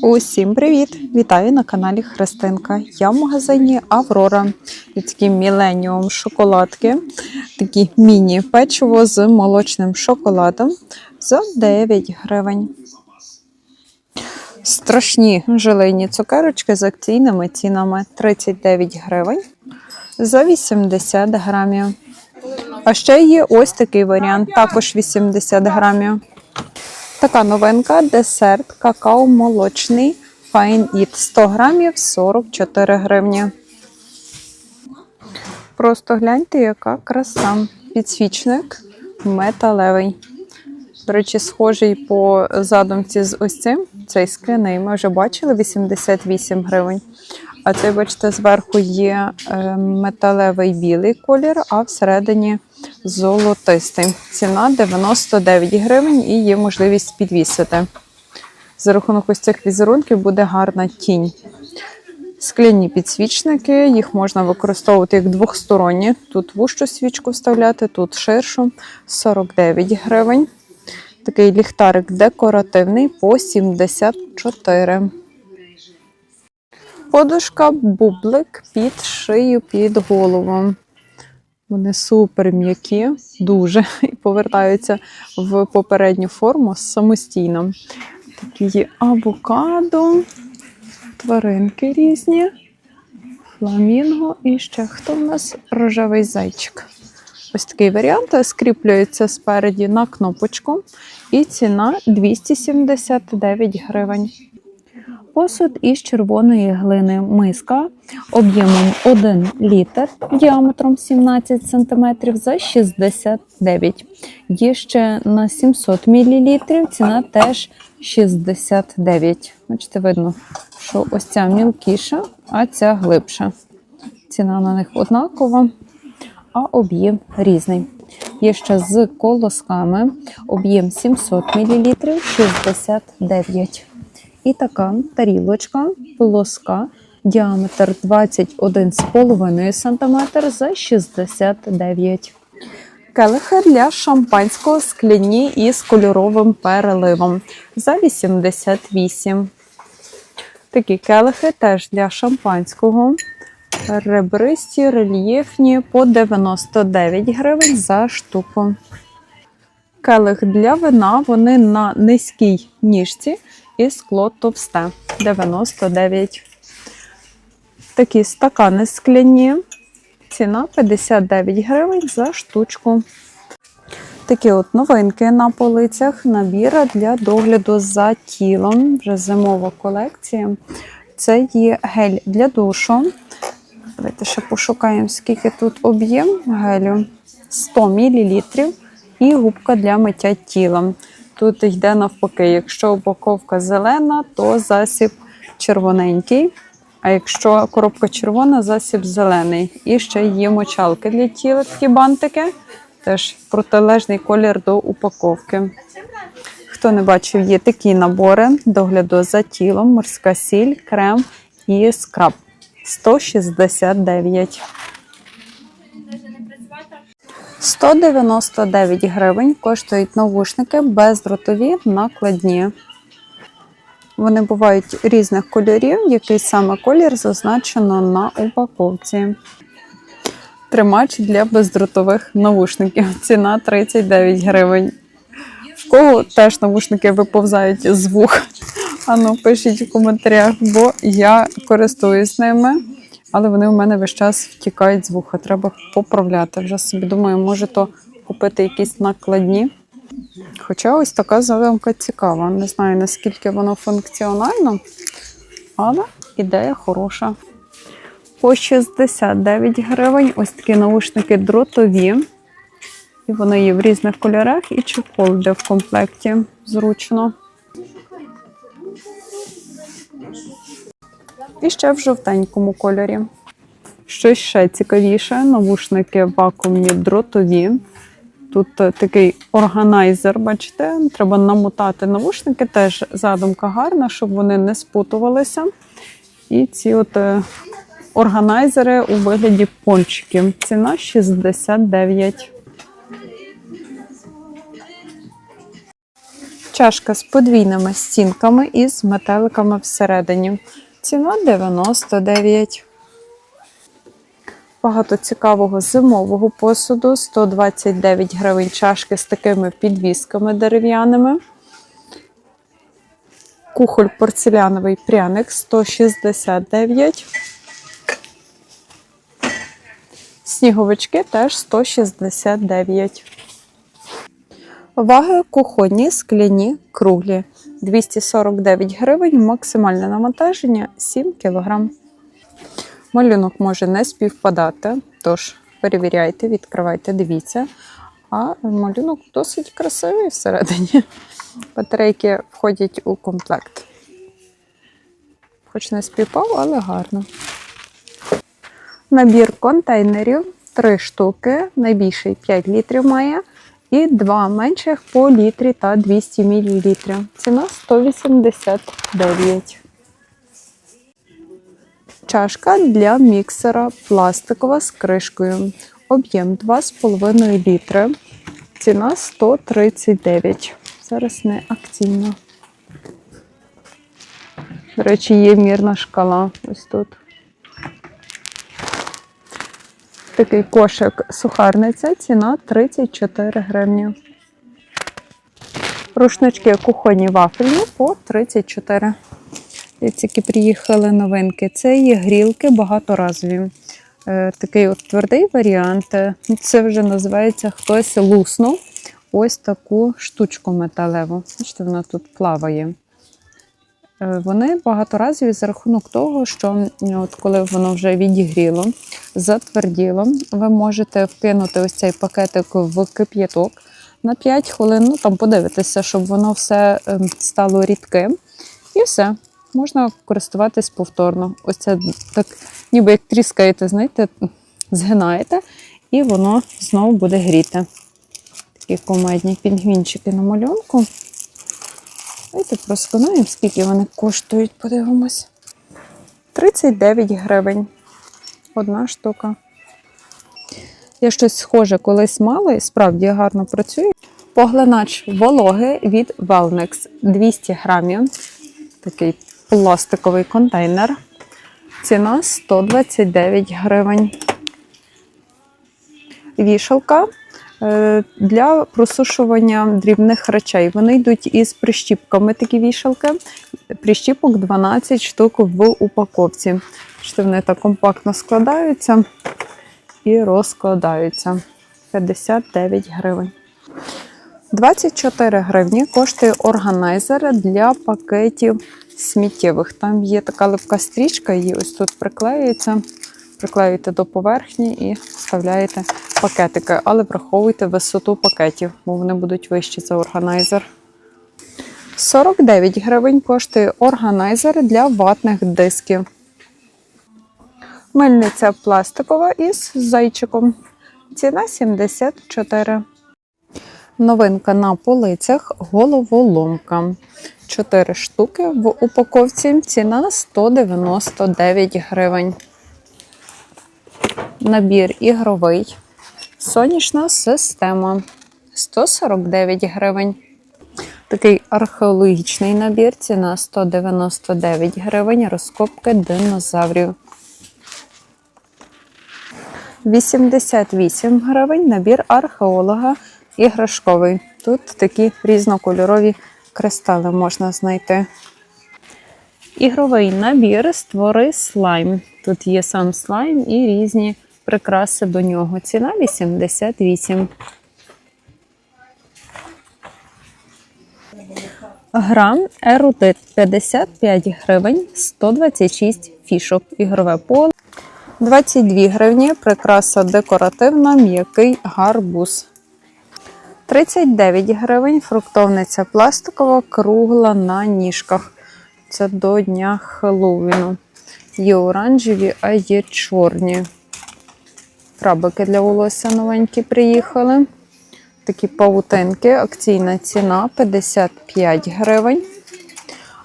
Усім привіт! Вітаю на каналі Христинка. Я в магазині Аврора. І такі міленіум шоколадки, такі міні-печиво з молочним шоколадом за 9 гривень. Страшні желейні цукерочки з акційними цінами 39 гривень за 80 грамів. А ще є ось такий варіант, також 80 грамів. Така новинка десерт какао молочний Fine Eat 100 грамів 44 гривні. Просто гляньте, яка краса. Підсвічник металевий. До речі, схожий по задумці з ось цим. Цей скляний. Ми вже бачили 88 гривень. А цей, бачите, зверху є е, металевий білий колір, а всередині золотистий. Ціна 99 гривень і є можливість підвісити. За рахунок ось цих візерунків буде гарна тінь. Скляні підсвічники, їх можна використовувати як двохсторонні. Тут вущу свічку вставляти, тут ширшу 49 гривень. Такий ліхтарик декоративний по 74. Подушка бублик під шию, під голову. Вони супер м'які, дуже і повертаються в попередню форму самостійно. Такі є авокадо, тваринки різні, фламінго і ще хто в нас рожевий зайчик. Ось такий варіант скріплюється спереді на кнопочку, і ціна 279 гривень. Посуд із червоної глини миска об'ємом 1 літр, діаметром 17 см за 69. Є ще на 700 мл, ціна теж 69. Бачите, видно, що ось ця мілкіша, а ця глибша. Ціна на них однакова, а об'єм різний. Є ще з колосками, об'єм 700 мл 69. І така тарілочка плоска, діаметр 21,5 см за 69 Келихи для шампанського скляні із кольоровим переливом за 88 Такі келихи теж для шампанського. Ребристі, рельєфні по 99 гривень за штуку. Келих для вина, вони на низькій ніжці і скло товсте 99. Такі стакани скляні. Ціна 59 гривень за штучку. Такі от новинки на полицях, набір для догляду за тілом. Вже зимова колекція. Це є гель для душу. Давайте ще пошукаємо, скільки тут об'єм гелю. 100 мл і губка для миття тіла. Тут йде навпаки, якщо упаковка зелена, то засіб червоненький. А якщо коробка червона, засіб зелений. І ще є мочалки для тіла, такі бантики. Теж протилежний колір до упаковки. Хто не бачив, є такі набори догляду за тілом, морська сіль, крем і скраб. 169. 199 гривень коштують навушники бездротові накладні. Вони бувають різних кольорів, який саме колір зазначено на упаковці. Тримач для бездротових навушників. Ціна 39 гривень. В кого теж навушники виповзають з вух? Ану, пишіть в коментарях, бо я користуюсь ними, але вони у мене весь час втікають з вуха. Треба поправляти. Вже собі думаю, може то купити якісь накладні. Хоча ось така задумка цікава. Не знаю, наскільки воно функціонально, але ідея хороша. По 69 гривень ось такі наушники дротові. І вони є в різних кольорах, і чехол йде в комплекті зручно. І ще в жовтенькому кольорі. Щось ще цікавіше: навушники вакуумні дротові. Тут е, такий органайзер, бачите, треба намотати навушники. Теж задумка гарна, щоб вони не спутувалися. І ці от е, органайзери у вигляді пончиків. Ціна 69. Чашка з подвійними стінками і з метеликами всередині. Ціна 99. Багато цікавого зимового посуду. 129 гривень чашки з такими підвісками дерев'яними. Кухоль порцеляновий пряник 169. Сніговички теж 169. Ваги кухонні, скляні, круглі. 249 гривень, максимальне навантаження 7 кг. Малюнок може не співпадати, тож перевіряйте, відкривайте, дивіться. А малюнок досить красивий всередині. Батарейки входять у комплект. Хоч не співпав, але гарно. Набір контейнерів 3 штуки, найбільший 5 літрів має, і два менших по літрі та 200 мл. Ціна 189. Чашка для міксера пластикова з кришкою. Об'єм 2,5 літри. Ціна 139. Зараз не акційно. До речі, є мірна шкала ось тут. Такий кошик сухарниця, ціна 34 гривні. Рушнички кухонні вафельні по 34. Дивіться, які приїхали новинки. Це є грілки багаторазові. Е, такий от твердий варіант. Це вже називається хтось луснув. Ось таку штучку металеву. Бачите, вона тут плаває. Е, Вони багаторазові за рахунок того, що от коли воно вже відігріло, затверділо, ви можете вкинути ось цей пакетик в кип'яток на 5 хвилин, ну там подивитися, щоб воно все ем, стало рідким. І все, можна користуватись повторно. Ось це так, ніби як тріскаєте, знаєте, згинаєте, і воно знову буде гріти. Такі комедні пінгвінчики на малюнку. Давайте проскануємо, скільки вони коштують, подивимось. 39 гривень. Одна штука. Я щось схоже колись мала і справді гарно працює. Поглинач вологи від Wellnex 200 грамів. Такий пластиковий контейнер. Ціна 129 гривень. Вішалка для просушування дрібних речей. Вони йдуть із прищіпками, такі вішалки. Прищіпок 12 штук в упаковці. Бачите, вони так компактно складаються і розкладаються. 59 гривень. 24 гривні коштує органайзер для пакетів сміттєвих. Там є така липка стрічка, її ось тут приклеюється. Приклеюєте до поверхні і вставляєте пакетики, але враховуйте висоту пакетів, бо вони будуть вищі за органайзер. 49 гривень коштує органайзер для ватних дисків. Мельниця пластикова із зайчиком. Ціна 74. Новинка на полицях головоломка. 4 штуки в упаковці. Ціна 199 гривень. Набір ігровий. Сонячна система 149 гривень. Такий археологічний набір. Ціна 199 гривень. Розкопки динозаврів. 88 гривень набір археолога іграшковий. Тут такі різнокольорові кристали можна знайти. Ігровий набір створи слайм. Тут є сам слайм і різні прикраси до нього. Ціна 88. Гра ерудит 55 гривень, 126 фішок. Ігрове поле. 22 гривні прикраса декоративна, м'який гарбуз. 39 гривень фруктовниця пластикова, кругла на ніжках. Це до дня Хеллоуіну. Є оранжеві, а є чорні. Крабики для волосся новенькі приїхали. Такі павутинки, акційна ціна 55 гривень.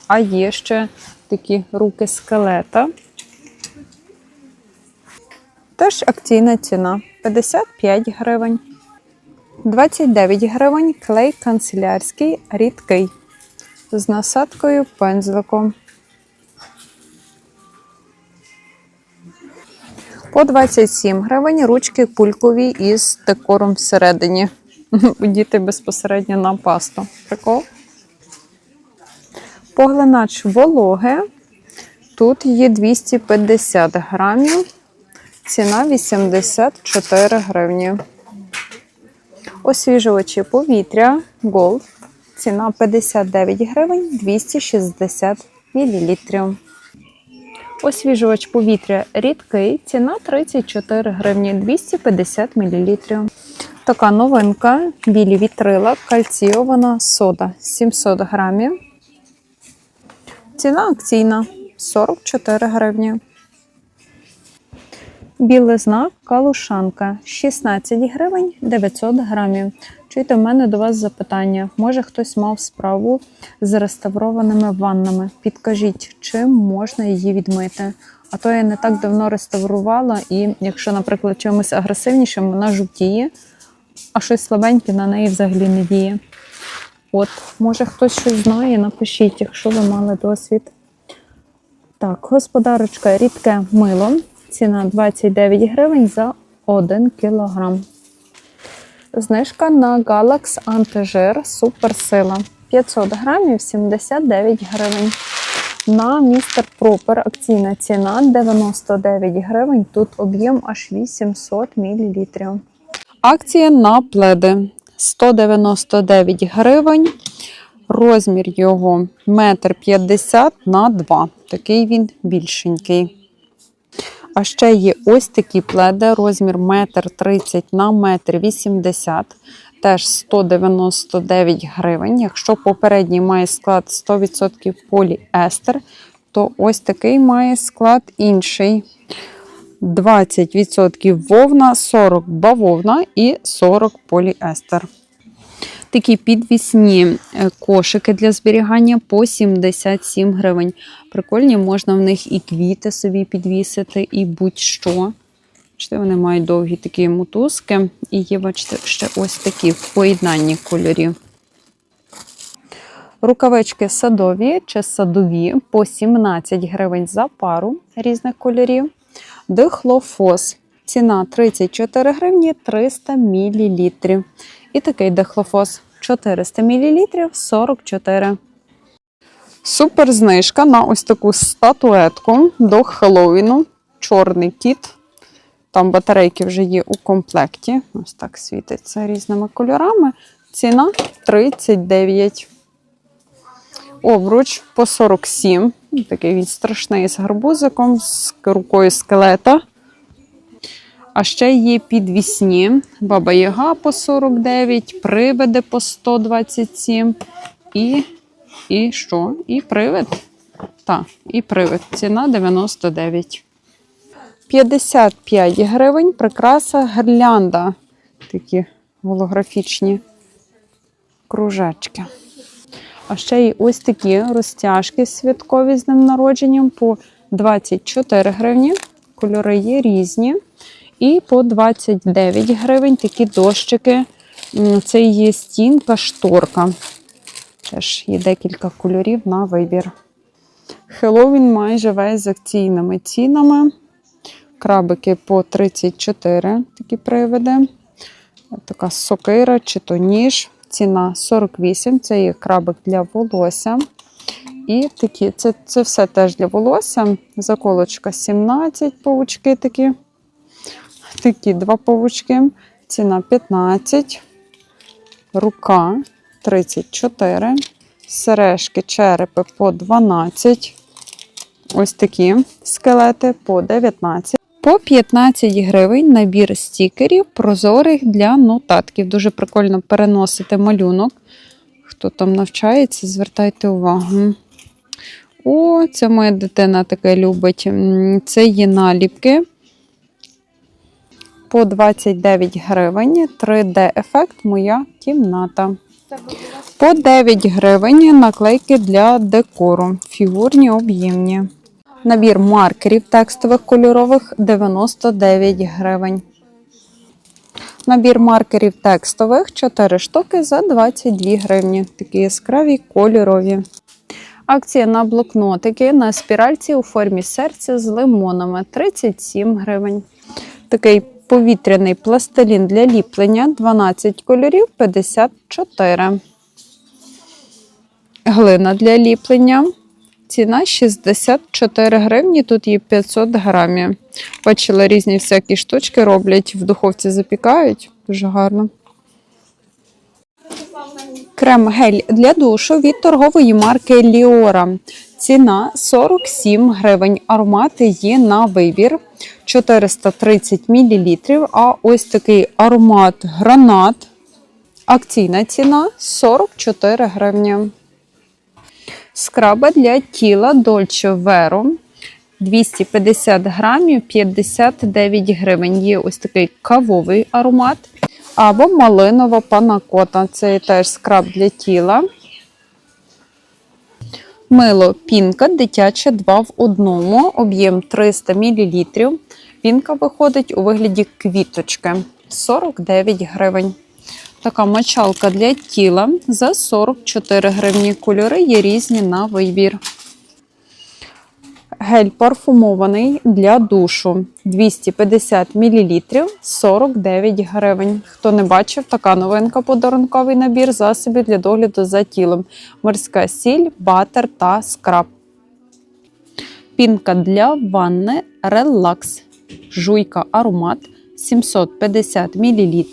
А є ще такі руки скелета. Теж акційна ціна 55 гривень. 29 гривень клей канцелярський рідкий. з насадкою пензликом. По 27 гривень ручки кулькові із декором всередині. Діти безпосередньо на пасту. Прикол. Поглинач вологе. Тут є 250 грамів. Ціна 84 гривні. Освіжувачі повітря Gold. Ціна 59 гривень 260 мл. Освіжувач повітря рідкий. Ціна 34 гривні 250 мл. Така новинка. Білі вітрила, кальційована сода 700 грамів. Ціна акційна 44 гривні. Білизна калушанка 16 гривень 900 грамів. Чуєте, в мене до вас запитання. Може хтось мав справу з реставрованими ваннами? Підкажіть, чим можна її відмити? А то я не так давно реставрувала, і якщо, наприклад, чимось агресивнішим, вона жовтіє, а щось слабеньке на неї взагалі не діє. От, може хтось щось знає, напишіть, якщо ви мали досвід. Так, господарочка, рідке мило. Ціна 29 гривень за 1 кілограм. Знижка на Galax Антижир Суперсила. 500 грамів 79 гривень. На Містер Пропер акційна ціна 99 гривень. Тут об'єм аж 800 мл. Акція на пледи 199 гривень. Розмір його 1,50 м на 2 Такий він більшенький. А ще є ось такі пледи, розмір 1,30 на 1,80 м, теж 199 гривень. Якщо попередній має склад 100% поліестер, то ось такий має склад інший. 20% вовна, 40 бавовна і 40 поліестер. Такі підвісні е, кошики для зберігання по 77 гривень. Прикольні, можна в них і квіти собі підвісити, і будь-що. Бачите, вони мають довгі такі мотузки. І є, бачите, ще ось такі в поєднанні кольорів. Рукавички садові чи садові по 17 гривень за пару різних кольорів. Дихлофос. Ціна 34 гривні 300 мл. І такий дихлофос 400 мл 44. Супер знижка на ось таку статуетку до Хеллоуіну. Чорний кіт. Там батарейки вже є у комплекті. Ось так світиться різними кольорами. Ціна 39. Обруч по 47. Такий він страшний з гарбузиком, з рукою скелета. А ще є підвісні. Баба Яга по 49, привиди по 127. І і що? І привид. Так, і привид. Ціна 99. 55 гривень. Прикраса гірлянда. Такі голографічні кружечки. А ще є ось такі розтяжки святкові з днем народженням по 24 гривні. Кольори є різні. І по 29 гривень такі дощики. Це є стінка, шторка. Теж є декілька кольорів на вибір. Хеллоуін майже весь з акційними цінами. Крабики по 34 такі привиди. Така сокира чи то ніж. Ціна 48. Це є крабик для волосся. І такі, це, це все теж для волосся. Заколочка 17 павучки такі. Такі два павучки. Ціна 15. Рука 34. Сережки, черепи по 12. Ось такі скелети по 19. По 15 гривень набір стікерів прозорих для нотатків. Дуже прикольно переносити малюнок. Хто там навчається, звертайте увагу. О, це моя дитина таке любить. Це є наліпки. По 29 гривень. 3D-ефект моя кімната. По 9 гривень наклейки для декору. Фігурні об'ємні. Набір маркерів текстових кольорових 99 гривень. Набір маркерів текстових 4 штуки за 22 гривні. Такі яскраві кольорові. Акція на блокнотики на спіральці у формі серця з лимонами 37 гривень. Такий повітряний пластилін для ліплення 12 кольорів 54. Глина для ліплення. Ціна 64 гривні, тут є 500 грамів. Бачила різні всякі штучки роблять, в духовці запікають. Дуже гарно. Крем гель для душу від торгової марки Ліора. Ціна 47 гривень. Аромати є на вибір 430 мл. А ось такий аромат гранат. Акційна ціна 44 гривні. Скраба для тіла Dolce Vero 250 грамів 59 гривень. Є ось такий кавовий аромат. Або малинова панакота. Це теж скраб для тіла. Мило пінка дитяче 2 в 1, об'єм 300 мл. Пінка виходить у вигляді квіточки 49 гривень. Така мочалка для тіла за 44 гривні. Кольори є різні на вибір. Гель парфумований для душу 250 мл 49 гривень. Хто не бачив, така новинка подарунковий набір засобів для догляду за тілом. Морська сіль, батер та скраб. Пінка для ванни релакс. Жуйка аромат 750 мл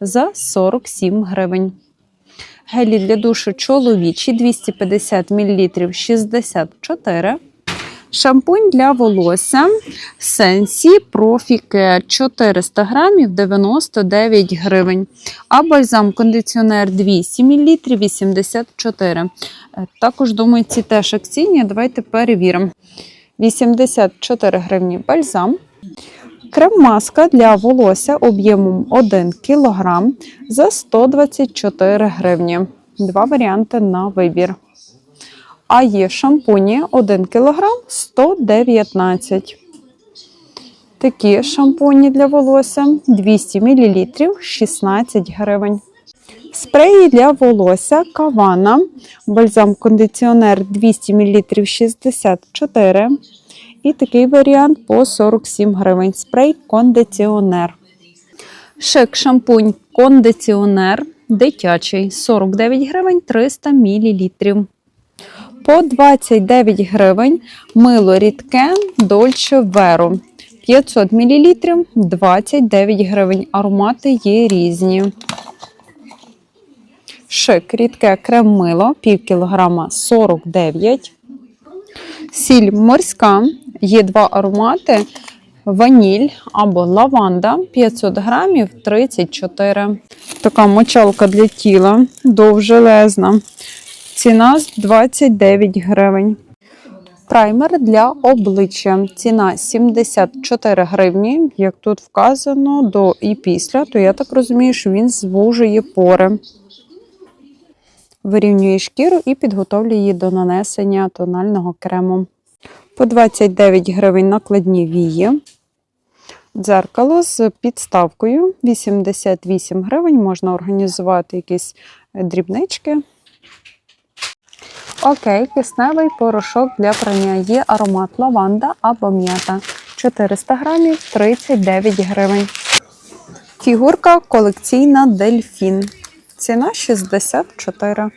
за 47 гривень. Гелі для душу чоловічі 250 мл 64 Шампунь для волосся Сенсі Profi 400 грамів 99 гривень. А бальзам кондиціонер 200 мл 84. Е, Також, думаю, ці теж акційні. Давайте перевіримо. 84 гривні бальзам. Крем-маска для волосся об'ємом 1 кг за 124 гривні. Два варіанти на вибір. А є шампуні 1 кг 119. Такі шампуні для волосся 200 мл 16 гривень. Спреї для волосся Кавана. Бальзам кондиціонер 200 мл 64. І такий варіант по 47 гривень. Спрей кондиціонер. Шик шампунь кондиціонер дитячий 49 гривень 300 мл. По 29 гривень мило рідке Dolce Vero 500 мл 29 гривень. Аромати є різні. Шик рідке крем-мило пів кілограма 49. Сіль морська. Є два аромати. Ваніль або лаванда 500 грамів 34. Така мочалка для тіла довжелезна. Ціна 29 гривень. Праймер для обличчя. Ціна 74 гривні. Як тут вказано, до і після, то я так розумію, що він звужує пори. Вирівнює шкіру і підготовлює її до нанесення тонального крему. По 29 гривень накладні вії. Дзеркало з підставкою 88 гривень. Можна організувати якісь дрібнички. Окей, кисневий порошок для прання. Є аромат лаванда або м'ята. 400 грамів 39 гривень. Фігурка колекційна дельфін. Ціна 64.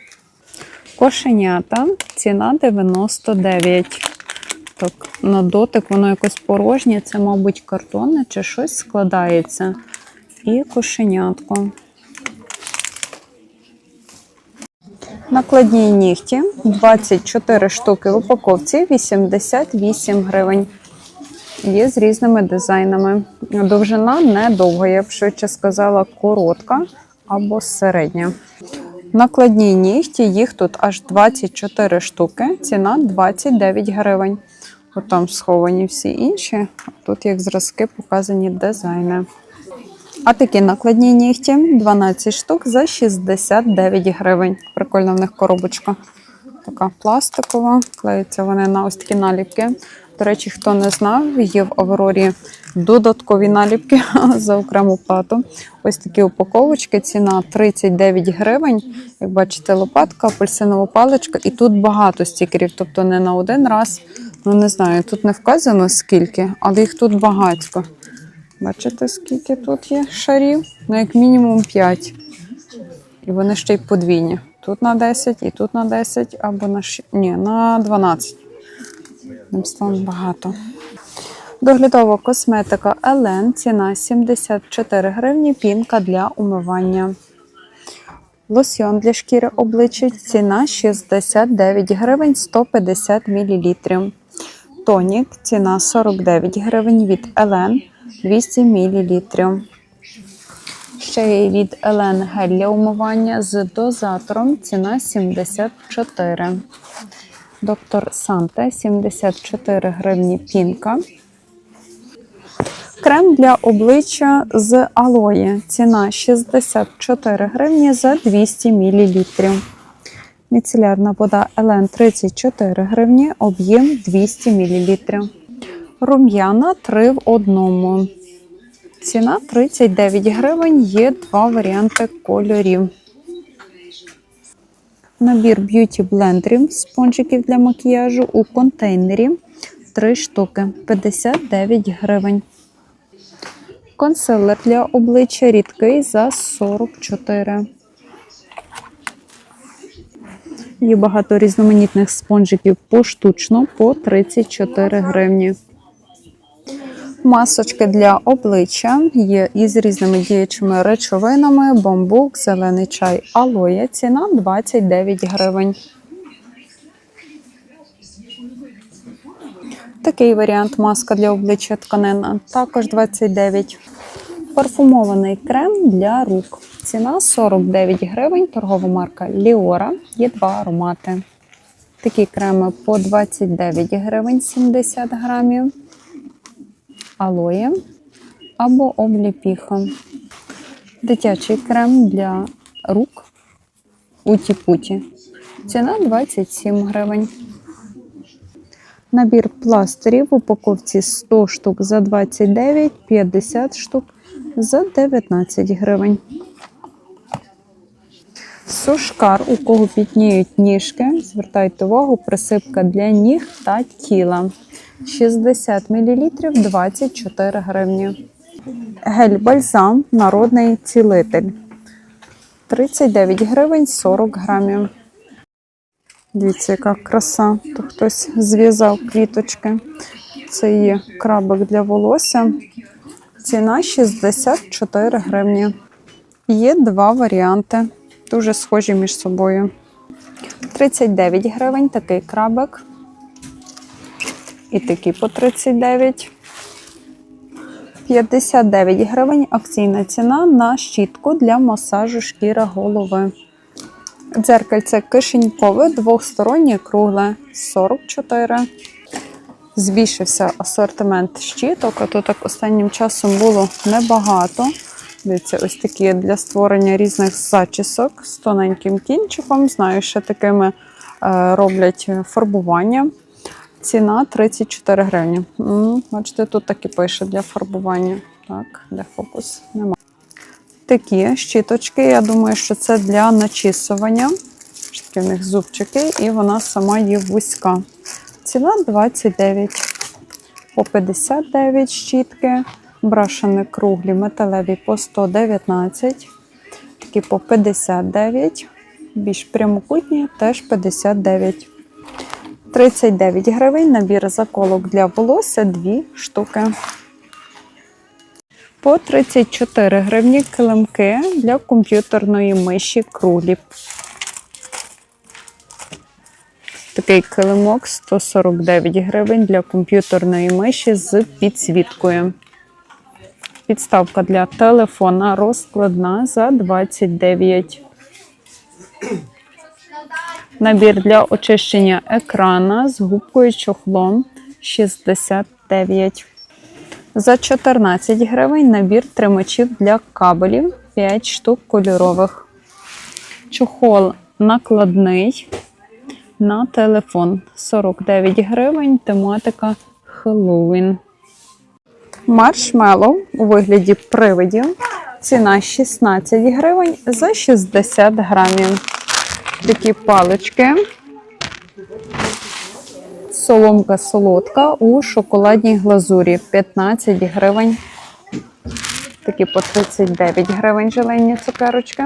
Кошенята. Ціна 99. Так, на дотик воно якось порожнє. Це, мабуть, картонне чи щось складається. І кошенятко. Накладні нігті 24 штуки в упаковці 88 гривень. Є з різними дизайнами. Довжина недовга, я б швидше сказала, коротка або середня. Накладні нігті, їх тут аж 24 штуки, ціна 29 гривень. От там сховані всі інші. Тут як зразки показані дизайни. А такі накладні нігті 12 штук за 69 гривень. Прикольна в них коробочка. Така пластикова. Клеються вони на ось такі наліпки. До речі, хто не знав, є в Аврорі додаткові наліпки за окрему плату. Ось такі упаковочки, ціна 39 гривень. Як бачите, лопатка, апельсинова паличка, і тут багато стікерів, тобто не на один раз. Ну не знаю, тут не вказано скільки, але їх тут багатько. Бачите, скільки тут є шарів? Ну, як мінімум 5. І вони ще й подвійні. Тут на 10 і тут на 10, або на щ- ні, на 12. Одним словом, багато. Доглядова косметика Елен. Ціна 74 гривні. Пінка для умивання. Лосьйон для шкіри обличчя. Ціна 69 гривень 150 мл. Тонік. Ціна 49 гривень від Елен 200 мл. Ще є від Елен гель для умивання з дозатором. Ціна 74. Доктор Санте 74 гривні пінка. Крем для обличчя з алої. Ціна 64 гривні за 200 мл. Міцелярна вода Елен 34 гривні, об'єм 200 мл. Рум'яна 3 в одному. Ціна 39 гривень, є два варіанти кольорів. Набір б'юті блендерів спонжиків для макіяжу у контейнері 3 штуки 59 гривень. Консилер для обличчя рідкий за 44. Є багато різноманітних спонжиків поштучно по 34 гривні. Масочки для обличчя є із різними діючими речовинами: бамбук, зелений чай, алоє. Ціна 29 гривень. Такий варіант маска для обличчя тканина також 29. Парфумований крем для рук. Ціна 49 гривень. Торгова марка Ліора. Є два аромати. Такі креми по 29 гривень 70 грамів алоє або обліпіха. Дитячий крем для рук уті-путі. Ціна 27 гривень. Набір пластирів в упаковці 100 штук за 29, 50 штук за 19 гривень. Сушкар, у кого пітніють ніжки, звертайте увагу, присипка для ніг та тіла. 60 мл 24 гривні. Гель бальзам народний цілитель. 39 гривень 40 грамів. Дивіться, яка краса. То хтось зв'язав квіточки. Це є крабик для волосся. Ціна 64 гривні. Є два варіанти, дуже схожі між собою. 39 гривень такий крабик. І такі по 39. 59 гривень акційна ціна на щітку для масажу шкіра голови. Дзеркальце кишенькове, двохстороннє кругле 44. Збільшився асортимент щіток, а то так останнім часом було небагато. Дивіться, ось такі для створення різних зачісок з тоненьким кінчиком. Знаю, що такими е, роблять фарбування. Ціна 34 гривні. Бачите, тут так і пише для фарбування. Так, де фокус? Нема. Такі щіточки, я думаю, що це для начісування. Такі в них зубчики, і вона сама є вузька. Ціна 29. По 59 щітки. Брашини круглі, металеві по 119. Такі по 59. Більш прямокутні теж 59. 39 гривень набір заколок для волосся 2 штуки. По 34 гривні килимки для комп'ютерної миші круглі. Такий килимок 149 гривень для комп'ютерної миші з підсвіткою. Підставка для телефона розкладна за 29. Набір для очищення екрана з губкою чохлом 69. За 14 гривень набір тримачів для кабелів 5 штук кольорових. Чохол накладний на телефон 49 гривень. Тематика Хеллоуін. Маршмеллоу у вигляді привидів. Ціна 16 гривень за 60 грамів. Такі палички. Соломка солодка у шоколадній глазурі 15 гривень. Такі по 39 гривень желейні цукерочки.